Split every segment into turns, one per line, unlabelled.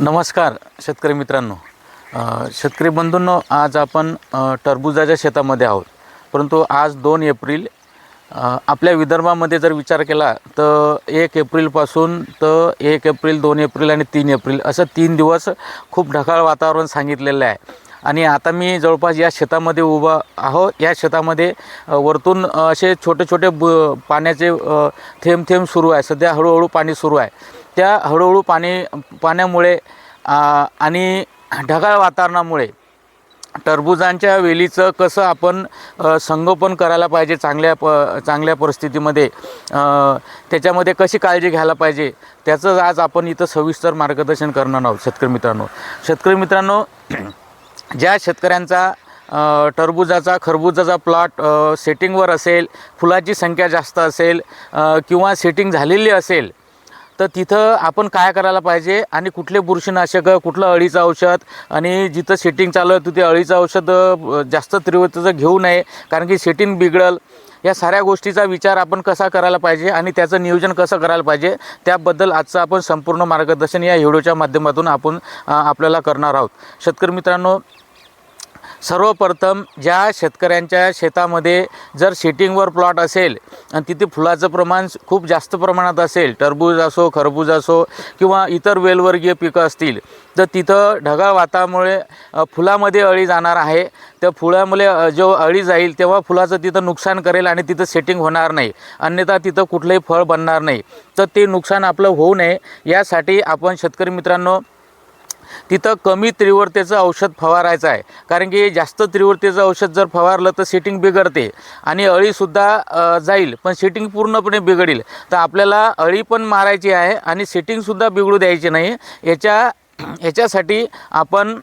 नमस्कार शेतकरी मित्रांनो. शेतकरी बंधूंनो आज आपण टरबुजाच्या शेतामध्ये आहोत. परंतु आज दोन एप्रिल आपल्या विदर्भामध्ये जर विचार केला तर एक एप्रिलपासून तर एक एप्रिल दोन एप्रिल आणि तीन एप्रिल असं तीन दिवस खूप ढगाळ वातावरण सांगितलेलं आहे. आणि आता मी जवळपास या शेतामध्ये उभा आहो या शेतामध्ये वरतून असे छोटे छोटे ब पाण्याचे थेंब थेंब सुरू आहे. सध्या हळूहळू पाणी सुरू आहे. त्या हळूहळू पाणी पाण्यामुळे आणि ढगाळ वातावरणामुळे टरबुजांच्या वेलीचं कसं आपण संगोपन करायला पाहिजे चांगल्या प चांगल्या परिस्थितीमध्ये त्याच्यामध्ये कशी काळजी घ्यायला पाहिजे त्याचं आज आपण इथं सविस्तर मार्गदर्शन करणार आहोत शेतकरी मित्रांनो. शेतकरी मित्रांनो ज्या शेतकऱ्यांचा टरबुजाचा खरबुजाचा प्लॉट सेटिंगवर असेल फुलाची संख्या जास्त असेल किंवा सेटिंग झालेली असेल तर तिथं आपण काय करायला पाहिजे? आणि कुठले बुरशीनाशक कुठलं अळीचं औषध? आणि जिथं सेटिंग चालू आहे तिथे अळीचं औषध जास्त तीव्रतेचं घेऊ नये कारण की सेटिंग बिघडल. या साऱ्या गोष्टीचा विचार आपण कसा करायला पाहिजे? आणि त्याचं नियोजन कसं करायला पाहिजे? त्याबद्दल आजचं आपण संपूर्ण मार्गदर्शन या व्हिडिओच्या माध्यमातून आपण आपल्याला करणार आहोत. शेतकरी मित्रांनो सर्वप्रथम ज्या शेतकऱ्यांच्या शेतामध्ये जर शेटिंगवर प्लॉट असेल आणि तिथे फुलाचं प्रमाण खूप जास्त प्रमाणात असेल टरबूज असो खरबूज असो किंवा इतर वेलवर्गीय पिकं असतील तर तिथं ढगाळ वातामुळे फुलामध्ये अळी जाणार आहे. त्या फुलामुळे जो अळी जाईल तेव्हा फुलाचं तिथं नुकसान करेल आणि तिथं सेटिंग होणार नाही. अन्यथा तिथं कुठलंही फळ बनणार नाही. तर ते नुकसान आपलं होऊ नये. यासाठी आपण शेतकरी मित्रांनो तिथं कमी तीव्रतेचं औषध फवारायचं आहे. कारण की जास्त तीव्रतेचं औषध जर फवारलं तर सेटिंग बिघडते. आणि अळीसुद्धा जाईल पण सेटिंग पूर्णपणे बिघडेल. तर आपल्याला अळी पण मारायची आहे आणि सेटिंगसुद्धा बिघडू द्यायची नाही. याच्या याच्यासाठी आपण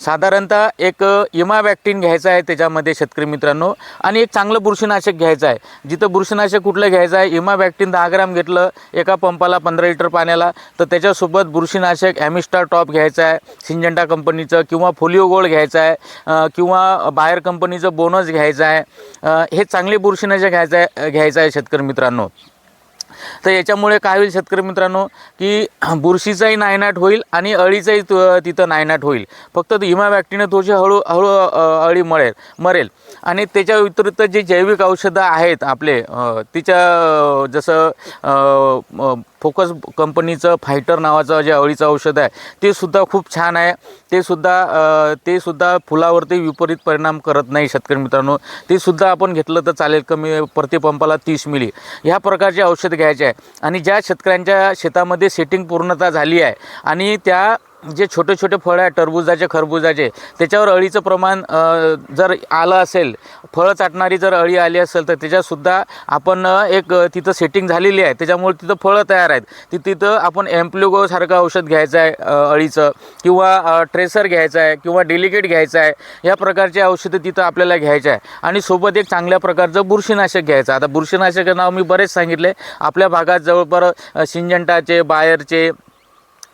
साधारणतः एक इमावॅक्टिन घ्यायचं आहे त्याच्यामध्ये शेतकरी मित्रांनो. आणि एक चांगलं बुरशीनाशक घ्यायचं आहे. जिथं बुरशीनाशक कुठलं घ्यायचं आहे इमा वॅक्टिन दहा ग्राम घेतलं एका पंपाला पंधरा लिटर पाण्याला तर त्याच्यासोबत बुरशीनाशक ॲमिस्टार टॉप घ्यायचं आहे सिंजंटा कंपनीचं किंवा फोलिओ गोल्ड घ्यायचं आहे किंवा बाहेर कंपनीचं बोनस घ्यायचं आहे हे चांगले बुरशीनाशक घ्यायचं आहे घ्यायचं आहे शेतकरी मित्रांनो. तर याच्यामुळे काय होईल शेतकरी मित्रांनो की बुरशीचाही नायनाट होईल आणि अळीचाही तिथं नायनाट होईल. फक्त इमावॅक्टिने थोडीशी हळू हळू अळी मळेल मरेल. आणि त्याच्या व्यतिरिक्त जे जैविक औषधं आहेत आपले तिच्या जसं फोकस कंपनीचं फायटर नावाचं जे अळीचं औषध आहे ते सुद्धा खूप छान आहे. ते सुद्धा ते सुद्धा फुलावरती विपरीत परिणाम करत नाही शेतकरी मित्रांनो. ते सुद्धा आपण घेतलं तर चालेल कमी प्रतिपंपाला तीस मिली. ह्या प्रकारचे औषध घ्यायचे आहे. आणि ज्या शेतकऱ्यांच्या शेतामध्ये सेटिंग पूर्णता झाली आहे आणि त्या जे छोटे छोटे फळं आहे टरबुजाचे खरबुजाचे त्याच्यावर अळीचं प्रमाण जर आलं असेल फळं चाटणारी जर अळी आली असेल तर त्याच्यातसुद्धा आपण एक तिथं सेटिंग झालेली आहे. त्याच्यामुळे तिथं फळं तयार आहेत. ती तिथं आपण एम्प्लिगोसारखं औषध घ्यायचं आहे अळीचं किंवा ट्रेसर घ्यायचं आहे किंवा डेलिकेट घ्यायचं आहे या प्रकारचे औषधं तिथं आपल्याला घ्यायचं आहे आणि सोबत एक चांगल्या प्रकारचं बुरशीनाशक घ्यायचं. आता बुरशीनाशक नाव मी बरेच सांगितले. आपल्या भागात जवळपास सिंजंटाचे बायरचे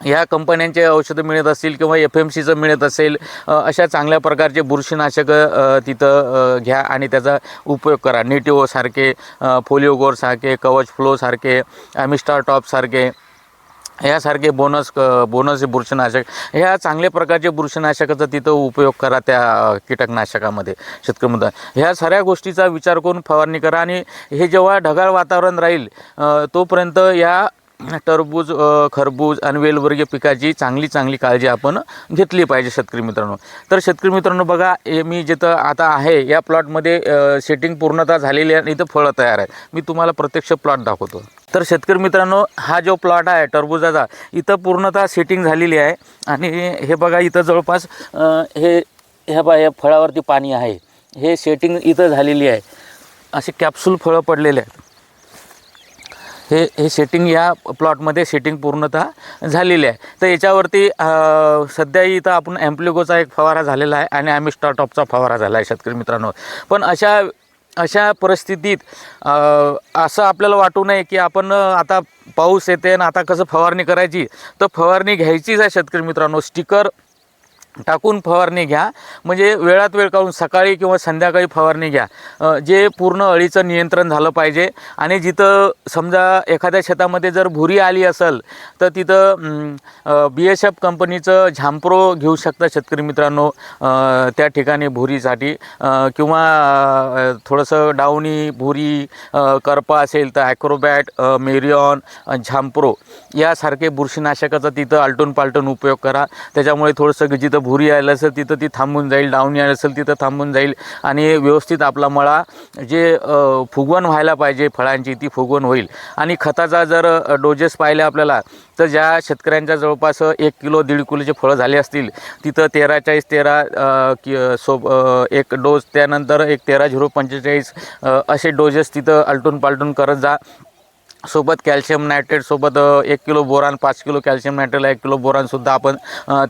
ह्या कंपन्यांचे औषधं मिळत असतील किंवा एफ एम सीचं मिळत असेल अशा चांगल्या प्रकारचे बुरशीनाशकं तिथं घ्या आणि त्याचा उपयोग करा. नेटिओसारखे फोलिओगोरसारखे कवच फ्लोसारखे ॲमिस्टार टॉपसारखे यासारखे बोनस क बोनस बुरशीनाशक ह्या चांगल्या प्रकारचे बुरशीनाशकाचा तिथं उपयोग करा त्या कीटकनाशकामध्ये. शेतकऱ्यामध्ये ह्या साऱ्या गोष्टीचा विचार करून फवारणी करा आणि हे जेव्हा ढगाळ वातावरण राहील तोपर्यंत या टरबूज खरबूज आणि वेलवर्गीय पिकाची चांगली चांगली काळजी आपण घेतली पाहिजे शेतकरी मित्रांनो. तर शेतकरी मित्रांनो बघा हे मी जिथं आता आहे या प्लॉटमध्ये सेटिंग पूर्णतः झालेली आहे आणि इथं फळं तयार आहेत. मी तुम्हाला प्रत्यक्ष प्लॉट दाखवतो. तर शेतकरी मित्रांनो हा जो प्लॉट आहे टरबुजाचा इथं पूर्णतः सेटिंग झालेली आहे. आणि हे बघा इथं जवळपास हे ह्या बा या फळावरती पाणी आहे. हे सेटिंग इथं झालेली आहे. असे कॅप्सूल फळं पडलेले आहेत. हे हे सेटिंग या प्लॉटमध्ये सेटिंग पूर्णतः झालेली आहे. तर याच्यावरती सध्या इथं आपण ॲम्प्लिगोचा एक फवारा झालेला आहे आणि आम्ही स्टार्टअपचा फवारा झाला आहे शेतकरी मित्रांनो. पण अशा अशा परिस्थितीत असं आपल्याला वाटू नये की आपण आता पाऊस येते आणि आता कसं फवारणी करायची तर फवारणी घ्यायचीच आहे शेतकरी मित्रांनो. स्टिकर टाकून फवारणी घ्या. म्हणजे वेळात वेळ काढून सकाळी किंवा संध्याकाळी फवारणी घ्या. जे पूर्ण अळीचं नियंत्रण झालं पाहिजे. आणि जिथं समजा एखाद्या शेतामध्ये जर भुरी आली असेल तर तिथं बी एस एफ कंपनीचं झांप्रो घेऊ शकता शेतकरी मित्रांनो त्या ठिकाणी भुरीसाठी. किंवा थोडंसं डावणी भुरी करपा असेल तर ॲक्रोबॅट मेरिऑन झांप्रो यासारखे बुरशीनाशकाचा तिथं आलटून पालटून उपयोग करा. त्याच्यामुळे थोडंसं जिथं भुरी आलं असेल तिथं ती थांबून जाईल डावणी आलं असेल तिथं थांबून जाईल. आणि व्यवस्थित आपला मळा जे फुगवण व्हायला पाहिजे फळांची ती फुगवण होईल. आणि खताचा जर डोजेस पाहिले आपल्याला तर ज्या शेतकऱ्यांच्या जवळपास एक किलो दीड किलोचे फळं झाले असतील तिथं तेरा चाळीस तेरा कि सोब एक डोस त्यानंतर एक तेरा झिरो पंचेचाळीस असे डोजेस तिथं आलटून पालटून करत जा. सोबत कॅल्शियम नायट्रेट सोबत एक किलो बोरान पाच किलो कॅल्शियम नायट्रेटला एक किलो बोरानसुद्धा आपण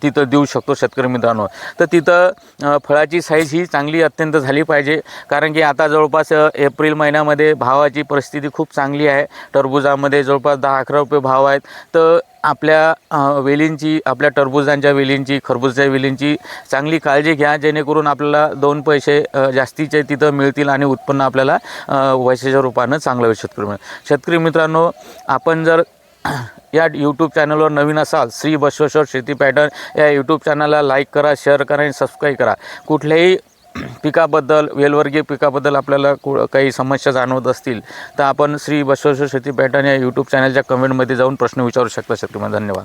तिथं देऊ शकतो शेतकरी मित्रांनो. तर तिथं फळाची साईज ही चांगली अत्यंत झाली पाहिजे. कारण की आता जवळपास एप्रिल महिन्यामध्ये भावाची परिस्थिती खूप चांगली आहे. टरबुजामध्ये जवळपास दहा अकरा रुपये भाव आहेत. तर आपल्या वेलींची आपल्या टरबुजांच्या वेलींची खरबुजाच्या वेलींची चांगली काळजी घ्या जेणेकरून आपल्याला दोन पैसे जास्तीचे तिथं मिळतील आणि उत्पन्न आपल्याला अ, वैशाच्या रूपानं चांगलं होईल शेतकरी मित्र शेतकरी मित्रांनो आपण जर या यूट्यूब चॅनलवर नवीन असाल श्री बसवेश्वर शेती पॅटर्न या यूट्यूब चॅनलला लाईक करा शेअर करा आणि सबस्क्राईब करा. कुठल्याही पिकाबद्दल वेलवर्गीय पिकाबद्दल आपल्याला कु काही समस्या जाणवत असतील तर आपण श्री बसवेश्वर शेती पॅटर्न या यूट्यूब चॅनलच्या कमेंटमध्ये जाऊन प्रश्न विचारू शकता शेतकरी धन्यवाद.